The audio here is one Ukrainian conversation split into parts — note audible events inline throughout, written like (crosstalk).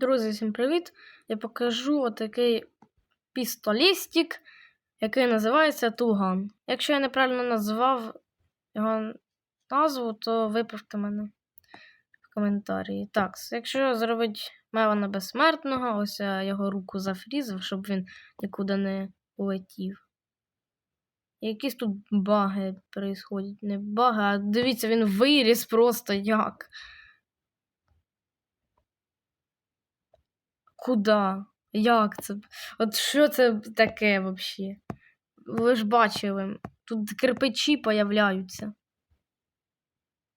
Друзі, всім привіт! Я покажу отакий пістолістик, який називається Туган. Якщо я неправильно назвав його назву, то виправте мене в коментарі. Так, якщо зробити Мелана безсмертного, ось я його руку зафрізав, щоб він нікуди не улетів. Якісь тут баги происходять. Не баги, а дивіться, він виріс просто як. Куда? Як це? От що це таке взагалі? Ви ж бачили, тут кирпичі появляються.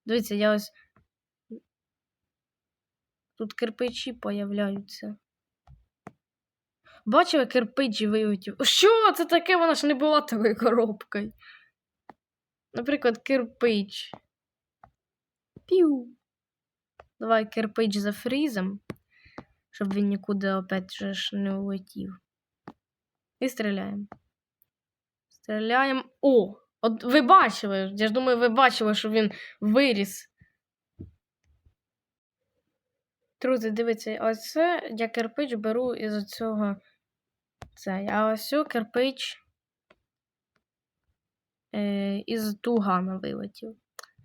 Дивіться, я ось. Тут кирпичі появляються. Бачили, кирпич вилетів. Що це таке? Вона ж не була такою коробкою. Наприклад, кирпич. Пів. Давай кирпич зафрізом щоб він нікуди опять же ж не улетів. І стріляємо. Стріляємо. О! От ви бачили, я ж думаю, ви бачили, що він виріс. Друзі, дивіться, ось це я кирпич беру із цього цей. А ось кирпич е, із тугана вилетів.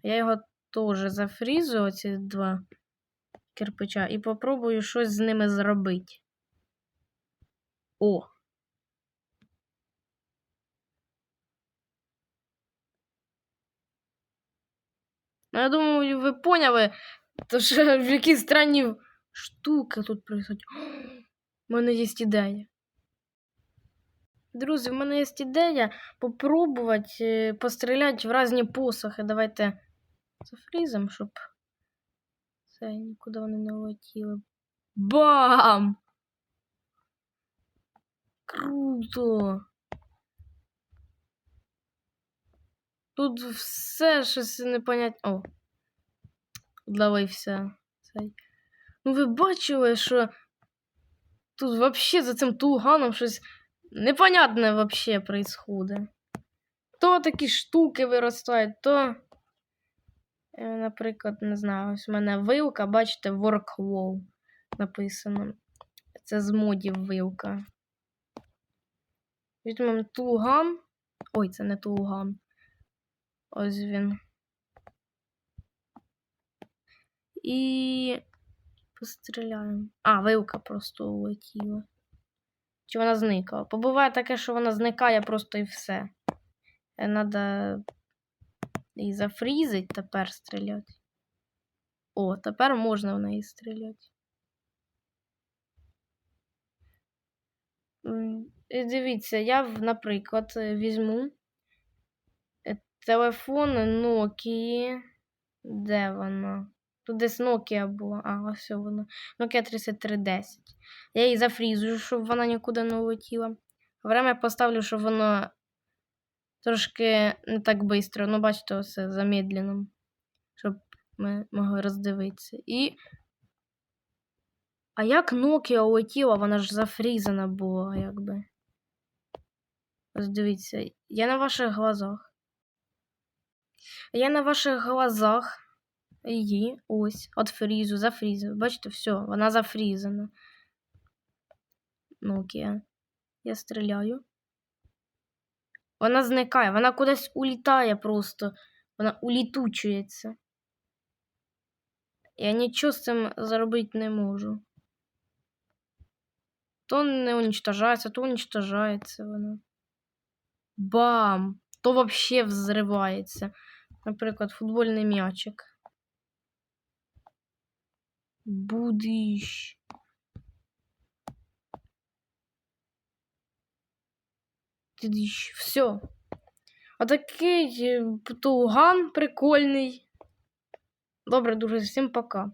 Я його теж зафрізую, оці два кирпича і попробую щось з ними зробити. О! Ну, я думаю, ви поняли, то що (laughs) які странні штуки тут происходять. У мене є ідея. Друзі, в мене є ідея попробувати постріляти в різні посохи. Давайте зафрізом, щоб все, нікуди вони не летіли. Бам! Круто! Тут все щось непонятне. О! Відловився цей. Ну, ви бачили, що тут взагалі за цим туганом щось непонятне вообще происходит. То такі штуки виростають, то. Е, наприклад, не знаю, ось у мене вилка, бачите, workflow написано. Це з модів вилка. Візьмемо туган. Ой, це не туган. Ось він. І постріляємо. А, вилка просто улетіла. Чи вона зникла? Побуває таке, що вона зникає просто і все. Надо і зафрізить, тепер стріляти. О, тепер можна в неї стріляти. І дивіться, я, наприклад, візьму е, телефон Nokia. Де вона? Тут десь Nokia була. А, ось вона. Nokia 3310. Я її зафрізую, щоб вона нікуди не улетіла. Время поставлю, щоб воно трошки не так швидко. Ну, бачите, все замедлено, щоб ми могли роздивитися. І. А як Nokia улетіла, вона ж зафрізана була, якби. Ось я на ваших глазах. Я на ваших глазах її ось от фрізу, зафрізу. Бачите, все, вона зафрізана. Nokia. Я стріляю. Вона зникає, вона кудись улітає просто. Вона улітучується. Я нічого з цим зробити не можу. То не уничтожається, то уничтожається вона. Бам! То вообще взривається. Наприклад, футбольний м'ячик. Будиш. Все. Отакий туган прикольний. Добре, дуже, всім пока.